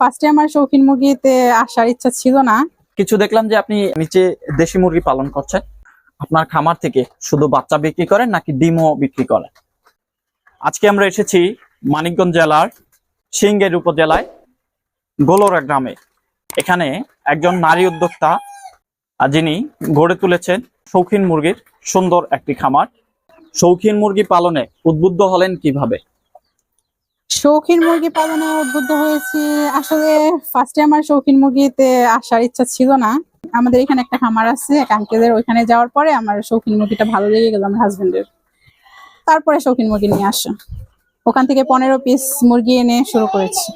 ফার্স্টে আমার শৌখিন মুরগিতে আসার ইচ্ছা ছিল না। কিছু দেখলাম যে আপনি নিচে দেশি মুরগি পালন করছেন। আপনার খামার থেকে শুধু বাচ্চা বিক্রি করেন নাকি ডিমও বিক্রি করেন? আজকে আমরা এসেছি মানিকগঞ্জ জেলার সিংগের উপজেলায় গোলরা গ্রামে। এখানে একজন নারী উদ্যোক্তা যিনি গড়ে তুলেছেন শৌখিন মুরগির সুন্দর একটি খামার। শৌখিন মুরগি পালনে উদ্বুদ্ধ হলেন কীভাবে? শৌখিন মুরগি পালনে উদ্বুদ্ধ হয়েছি। আসলে ফার্স্টে আমার শৌখিন মুরগিতে আসার ইচ্ছা ছিল না। আমাদের এখানে একটা খামার আছে এক আঙ্কেলের ওইখানে যাওয়ার পরে আমার শৌখিন মুরগিটা ভালো লেগে গেল আমার হাজবেন্ডের তারপরে শৌখিন মুরগি নিয়ে আসা। ওখান থেকে পনেরো পিস মুরগি এনে শুরু করেছি।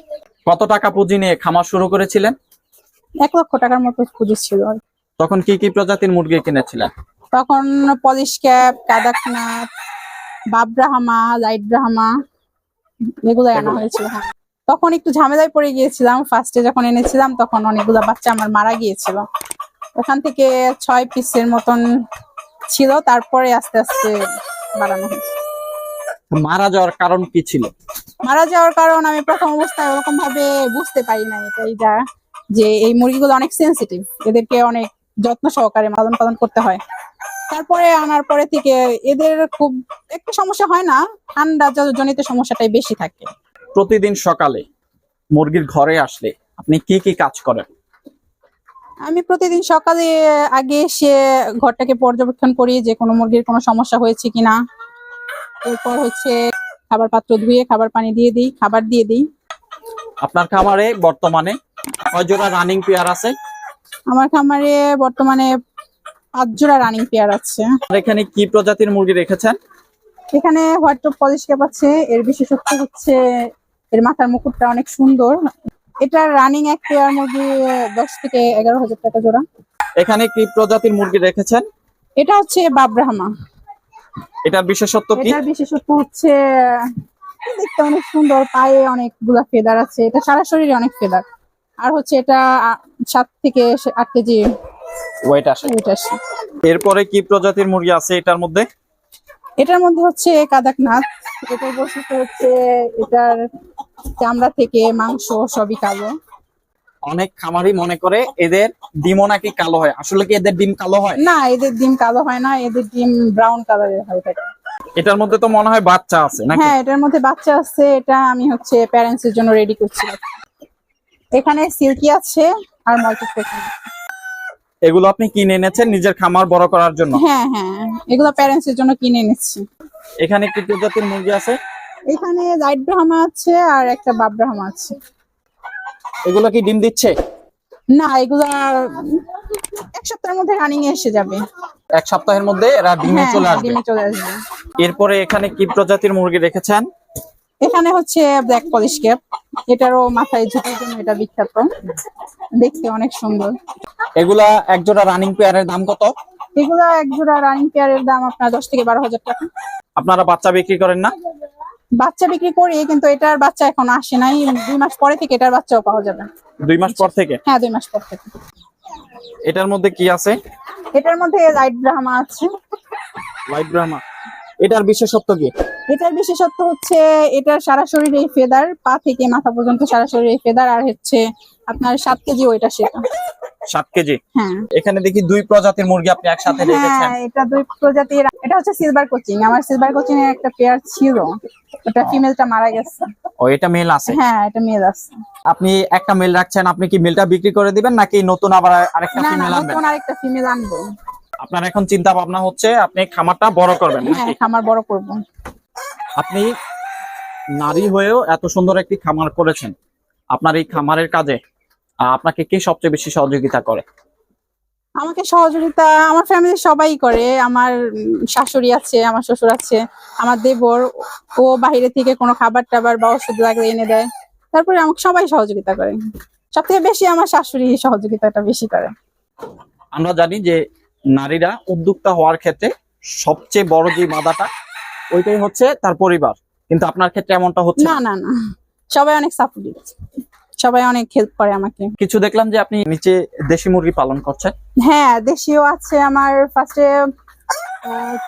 কত টাকা পুঁজি নিয়ে খামার শুরু করেছিলেন? এক লক্ষ টাকার মতো পুঁজি ছিল তখন কি কি প্রজাতির মুরগি কিনেছিলেন? তখন পলিশ ক্যাপ কাদাকনাথ বাবরাহামা লাইট ব্রাহামা এগুলো আনা হয়েছিল হ্যাঁ। তখন একটু ঝামেলায় পড়ে গিয়েছিলাম। ফার্স্টে যখন এনেছিলাম তখন অনেকগুলো বাচ্চা আমার মারা গিয়েছিল। ওখান থেকে ছয় পিসের মতন ছিল তারপরে আস্তে আস্তে বাড়ানো হয়েছে। মারা যাওয়ার কারণ কি ছিল? মারা যাওয়ার কারণ আমি প্রথম অবস্থায় ওরকম ভাবে বুঝতে পারি না এটা এইটা যে এই মুরগিগুলো অনেক সেন্সিটিভ এদেরকে অনেক যত্ন সহকারে লালন পালন করতে হয়। তারপরে আনার পরে থেকে এদের খুব একটু সমস্যা হয় না ঠান্ডা জনিত সমস্যাটাই বেশি থাকে। প্রতিদিন সকালে মুরগির ঘরে আসলে আপনি কি কি কাজ করেন? আমি প্রতিদিন সকালে আগে এসে ঘরটাকে পর্যবেক্ষণ করি যে কোনো মুরগির কোনো সমস্যা হয়েছে কিনা। এরপর হচ্ছে খাবার পাত্র ধুয়ে খাবার পানি দিয়ে দিই খাবার দিয়ে দিই। আপনার খামারে বর্তমানে কয় জোড়া রানিং পেয়ার আছে? আমার খামারে বর্তমানে পাঁচ জোড়া রানিং পেয়ার আছে। আর এখানে কি প্রজাতির মুরগি রেখেছেন? এখানে হোয়াইট টপ পলিশ ক্যাপ আছে এর বিশেষত্ব হচ্ছে এর মাথার মুকুটটা অনেক সুন্দর। এটা রানিং এক পেয়ার মুরগি দশ থেকে এগারো হাজার টাকা জোড়া। এখানে কি প্রজাতির মুরগি রেখেছেন? এটা হচ্ছে বাবরাহামা এটার বিশেষত্ব কি? এটার বিশেষত্ব হচ্ছে দেখতে অনেক সুন্দর পায়ে অনেকগুলা ফেদার আছে এটা সারা শরীরে অনেক ফেদার আর হচ্ছে এটা সাত থেকে আট কেজি ওয়েট আসে। এরপরে কি প্রজাতির মুরগি আছে এটার মধ্যে? এটার মধ্যে হচ্ছে কাদাকনাথ। এটার বৈশিষ্ট্য হচ্ছে এটার চামড়া থেকে মাংস সবই কালো। অনেক খামারি মনে করে এদের ডিমও নাকি কালো হয়। আসলে কি এদের ডিম কালো হয়? না এদের ডিম কালো হয় না এদের ডিম ব্রাউন কালারের হয়ে থাকে। এটার মধ্যে তো মনে হয় বাচ্চা আছে নাকি? হ্যাঁ এটার মধ্যে বাচ্চা আছে এটা আমি হচ্ছে প্যারেন্টস এর জন্য রেডি করছি। এখানে সিল্কি আছে আর মাল্টিপ্লেক্স এগুলো আপনি কিনে এনেছেন নিজের খামার বড় করার জন্য? হ্যাঁ হ্যাঁ এগুলো প্যারেন্টস এর জন্য কিনে এনেছি। এখানে কি প্রজাতির মুরগি আছে? এখানে লাইট ব্রাহ্মা আছে আর একটা বাব ব্রাহ্মা আছে। এগুলো কি ডিম দিচ্ছে? না এগুলা এক সপ্তাহের মধ্যে রানিং এ এসে যাবে। এক সপ্তাহের মধ্যে এরা ডিমে হ্যাঁ চলে আসবে। ডিমে চলে আসবে। এরপরে এখানে কি প্রজাতির মুরগি রেখেছেন? এখানে হচ্ছে ব্ল্যাক পলিশ ক্যাপ এটারও মাথায় ঝুঁকির জন্য এটা বিখ্যাত। দেখতে অনেক সুন্দর। এগুলা এক জোড়া রানিং পেয়ারের দাম কত? এগুলা এক জোড়া রানিং পেয়ারের দাম আপনার দশ থেকে বারো হাজার টাকা। আপনারা বাচ্চা বিক্রি করেন না? বাচ্চা বিক্রি করি কিন্তু এটার বাচ্চা এখন আসে নাই। দুই মাস পরে থেকে এটার বাচ্চাও পাওয়া যাবে। দুই মাস পর থেকে? হ্যাঁ দুই মাস পর থেকে। এটার মধ্যে কি আছে? এটার মধ্যে লাইট ব্রাহ্মা আছে। হোয়াইট ব্রাহ্মা এটার বিশেষত্ব কি? এটার বিশেষত্ব হচ্ছে এটার সারা শরীরে ফেদার পা থেকে মাথা পর্যন্ত সারা শরীরে ফেদার আর হচ্ছে আপনার সাত কেজি ওইটা সেটা। সাত কেজি? হ্যাঁ। এখানে দেখি দুই প্রজাতির মুরগি আপনি একসাথে রেখেছেন। হ্যাঁ এটা দুই প্রজাতির এটা হচ্ছে সিলভার কোচিং। আমার সিলভার কোচিং এর একটা পেয়ার ছিল ওটা ফিমেলটা মারা গেছে। ও এটা মেল আছে? হ্যাঁ এটা মেল আছে। আপনি একটা মেল রাখছেন আপনি কি মেলটা বিক্রি করে দিবেন নাকি নতুন আবার আরেকটা ফিমেল আনবেন? নতুন আরেকটা ফিমেল আনব। আপনার এখন চিন্তা ভাবনা হচ্ছে আপনি খামারটা বড় করবেন হ্যাঁ খামার বড় করব। আপনি নারী হয়েও এত সুন্দর একটি খামার করেছেন। আপনার এই খামারের কাজে আপনাকে কে সবচেয়ে বেশি সহযোগিতা করে? আমাকে সহযোগিতা আমার ফ্যামিলি সবাই করে। আমার শাশুড়ি আছে আমার শ্বশুর আছে আমার দেবর। ও বাইরে থেকে কোনো খাবার টাবার বা ওষুধ লাগলে এনে দেয়। তারপরে আমাকে সবাই সহযোগিতা করে। সব থেকে বেশি আমার শাশুড়ি সহযোগিতাটা বেশি করে। আমরা জানি যে নারীরা উদ্যোক্তা হওয়ার ক্ষেত্রে সবচেয়ে বড় যে বাধাটা ওইটাই হচ্ছে তার পরিবার। কিন্তু আপনার ক্ষেত্রে এমনটা হচ্ছে না না। না। সবাই অনেক সাপোর্টিভ সবাই অনেক হেল্প করে আমাকে। কিছু দেখলাম যে আপনি নিচে দেশি মুরগি পালন করছেন। হ্যাঁ দেশিও আছে। আমার ফার্স্টে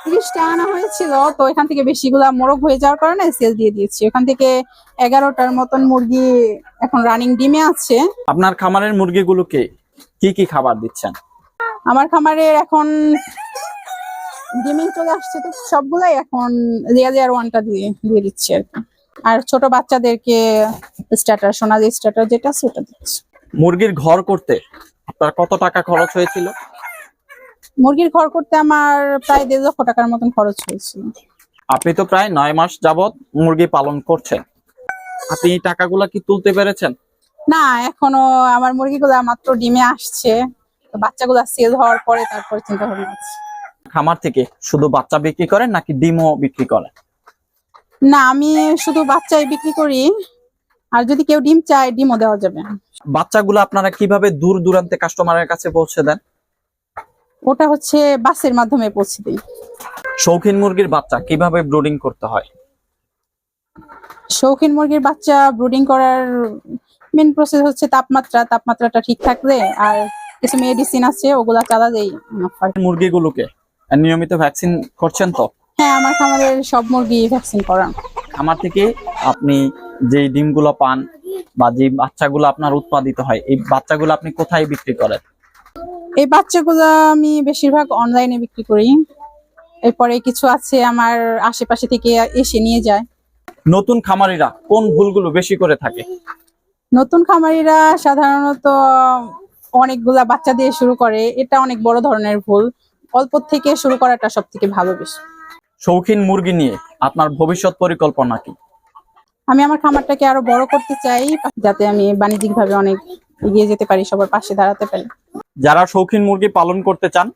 তিরিশটা আনা হয়েছিল। তো এখান থেকে বেশিগুলা মোরগ হয়ে যাওয়ার কারণে সেল দিয়ে দিয়েছি। ওখান থেকে এগারোটার মতন মুরগি এখন রানিং ডিমে আছে। আপনার খামারের মুরগিগুলোকে কি কি খাবার দিচ্ছেন? আমার খামারের এখন ডিমিং চলে আসছে তো সবগুলাই এখন রিয়াল ইয়ার ওয়ানটা দিয়ে দিয়ে দিচ্ছি আর কি। আর ছোট বাচ্চাদেরকে স্টার্টার সোনালি স্টার্টার যেটা ওটা দিচ্ছি। মুরগির ঘর করতে আপনার কত টাকা খরচ হয়েছিল? মুরগির ঘর করতে আমার প্রায় দেড় লক্ষ টাকার মতন খরচ হয়েছিল। আপনি তো প্রায় নয় মাস যাবত মুরগি পালন করছেন। আপনি এই টাকাগুলা কি তুলতে পেরেছেন? না এখনও আমার মুরগিগুলা মাত্র ডিমে আসছে। তো বাচ্চাগুলা সেল হওয়ার পরে তারপরে চিন্তা ভাবনা আছে। খামার থেকে শুধু বাচ্চা বিক্রি করেন নাকি ডিমও বিক্রি করেন? না আমি শুধু বাচ্চাই বিক্রি করি। আর যদি কেউ ডিম চায় ডিমও দেওয়া যাবে। বাচ্চাগুলো আপনারা কীভাবে দূর দূরান্তে কাস্টমারের কাছে পৌঁছে দেন? ওটা হচ্ছে বাসের মাধ্যমে পৌঁছে দিই। শৌখিন মুরগির বাচ্চা কীভাবে ব্রুডিং করতে হয়? শৌখিন মুরগির বাচ্চা ব্রুডিং করার মেন প্রসেস হচ্ছে তাপমাত্রা। তাপমাত্রাটা ঠিক থাকলে আর কিছু মেডিসিন আছে ওগুলা আর কি। মুরগিগুলোকে নিয়মিত ভ্যাকসিন করছেন তো? হ্যাঁ আমার খামারের সব মুরগি ভ্যাকসিন করান। খামার থেকে আপনি যে ডিমগুলো পান বা যে বাচ্চাগুলো আপনার উৎপাদিত হয় এই বাচ্চাগুলো আপনি কোথায় বিক্রি করেন? এই বাচ্চাগুলো আমি বেশিরভাগ অনলাইনে বিক্রি করি। এরপরে কিছু আছে আমার আশেপাশে থেকে এসে নিয়ে যায়। নতুন খামারিরা কোন ভুলগুলো বেশি করে থাকে? নতুন খামারিরা সাধারণত অনেকগুলা বাচ্চা দিয়ে শুরু করে। এটা অনেক বড় ধরনের ভুল। অল্প থেকে শুরু করাটা সব থেকে ভালো বেশি। শৌখিন মুরগি নিয়ে আপনার ভবিষ্যৎ পরিকল্পনা কি? আমি আমার খামারটাকে আরও বড় করতে চাই যাতে আমি বাণিজ্যিক ভাবে অনেক এগিয়ে যেতে পারি সবার পাশে দাঁড়াতে পারি। যারা শৌখিন মুরগি পালন করতে চান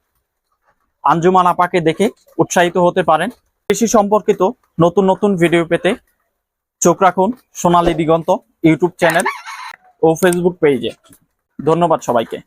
আঞ্জুমান আপাকে দেখে উৎসাহিত হতে পারেন। কৃষি সম্পর্কিত নতুন নতুন ভিডিও পেতে চোখ রাখুন সোনালী দিগন্ত ইউটিউব চ্যানেল ও ফেসবুক পেজে। ধন্যবাদ সবাইকে।